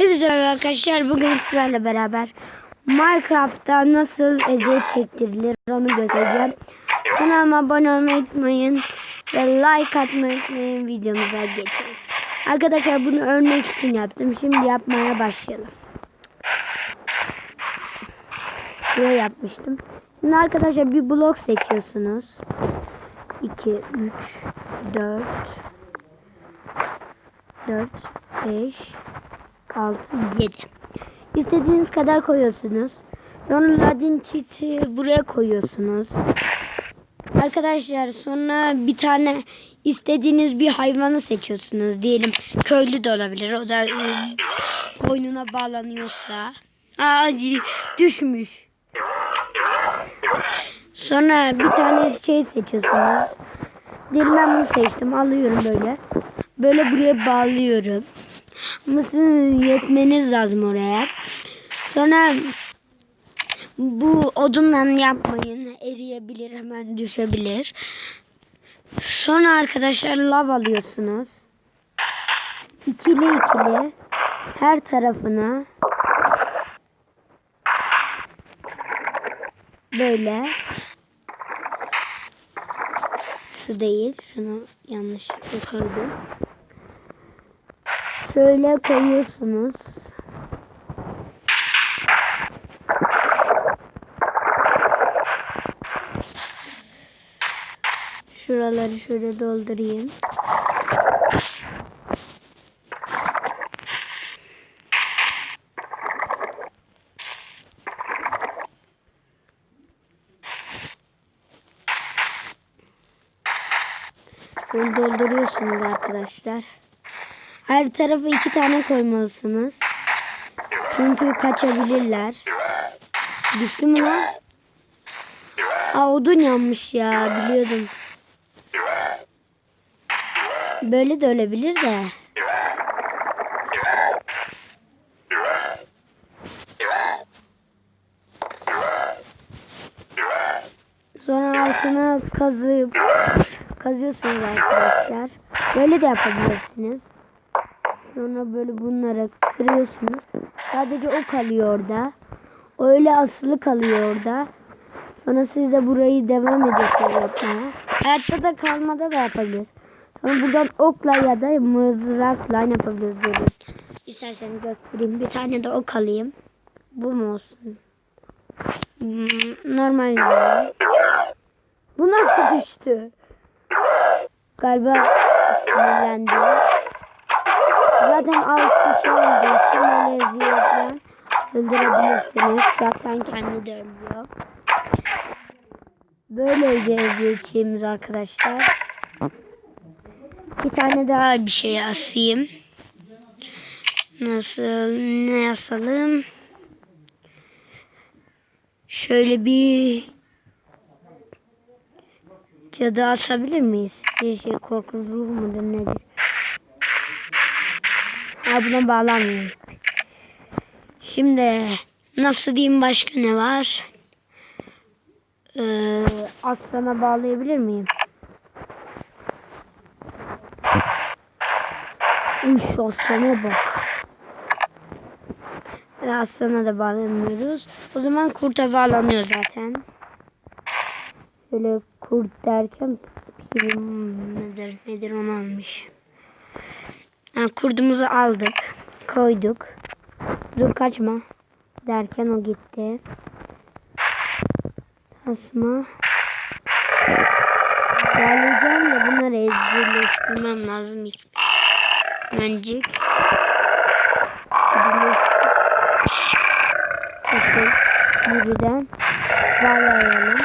Hepinize merhaba arkadaşlar. Bugün sizlerle beraber Minecraft'ta nasıl eziyet çektirilir onu göstereceğim. Kanalıma abone olmayı unutmayın ve like atmayı unutmayın. Videomuza geçelim. Arkadaşlar bunu örnek için yaptım. Şimdi yapmaya başlayalım. Şuraya yapmıştım. Şimdi arkadaşlar bir blok seçiyorsunuz. 2, 3, 4, 4, 5, 6, 7. İstediğiniz kadar koyuyorsunuz. Sonra ladin çiti buraya koyuyorsunuz. Arkadaşlar sonra bir tane istediğiniz bir hayvanı seçiyorsunuz. Diyelim köylü de olabilir. O da e, boynuna bağlanıyorsa. Aa düşmüş. Sonra bir tane şey seçiyorsunuz. Diyelim ben bunu seçtim. Alıyorum böyle. Böyle buraya bağlıyorum. Sizin yetmeniz lazım oraya. Sonra bu odundan yapmayın. Eriyebilir hemen düşebilir. Sonra arkadaşlar lav alıyorsunuz. İkili ikili her tarafına böyle şu değil. Şunu yanlışlıkla koydum. Şöyle koyuyorsunuz. Şuraları şöyle doldurayım. Böyle dolduruyorsunuz arkadaşlar. Her tarafa iki tane koymalısınız. Çünkü kaçabilirler. Düştü mü lan? Aa odun yanmış ya biliyordum. Böyle de ölebilir de. Sonra altına kazıp kazıyorsunuz arkadaşlar. Böyle de yapabilirsiniz. Sonra böyle bunları kırıyorsunuz. Sadece o kalıyor orada. Öyle asılı kalıyor orada. Sonra siz de burayı devam ediyorsunuz yapmaya. Hayatta da kalmada da yapabiliriz. Sonra buradan okla ya da mızrakla yapabiliriz böyle. İsterseniz göstereyim. Bir tane de ok alayım. Bu mu olsun? Hmm, normal. Bu nasıl düştü? Galiba sinirlendi. Zaten altı şey olduğu için öyle eziyetten öldürebilirsiniz. Zaten kendi de ölüyor. Böyleydi eziyetçiğimiz arkadaşlar. Bir tane daha bir şey asayım. Nasıl ne asalım? Şöyle bir cadı asabilir miyiz? Bir şey korku ruhu mudur nedir? Ha buna bağlanmıyor. Şimdi nasıl diyeyim başka ne var? Ee, aslana bağlayabilir miyim? Uş aslana bak. Aslana da bağlamıyoruz. O zaman kurta bağlanıyor zaten. Böyle kurt derken prim nedir nedir onu almış. Yani kurdumuzu aldık. Koyduk. Dur kaçma. Derken o gitti. Tasma. Bağlayacağım da bunları ezberleştirmem lazım. Öncük. Bakın. Birden bağlayalım.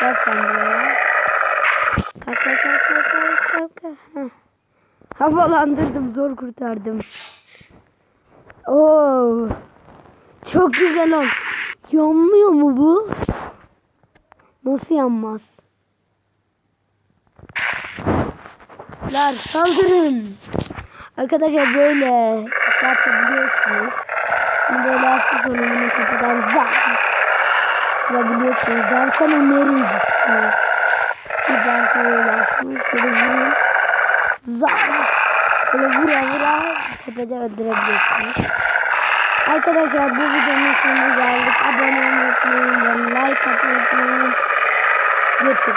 Gel sen buraya. Kalk kalk kalk kalk kalk. Heh. Havalandırdım zor kurtardım. Oo. Çok güzel ol. Yanmıyor mu bu? Nasıl yanmaz? Lar saldırın. Arkadaşlar böyle yapabiliyorsunuz. Böyle hasta sonunu tepeden zah. O nereye gitti? Bir derken ulaşmış. Şöyle vurun. Zah. Böyle vura vura tepede öldürebiliyorsunuz. Arkadaşlar bu videonun sonuna geldik. Abone olmayı unutmayın like atmayı unutmayın. Görüşürüz.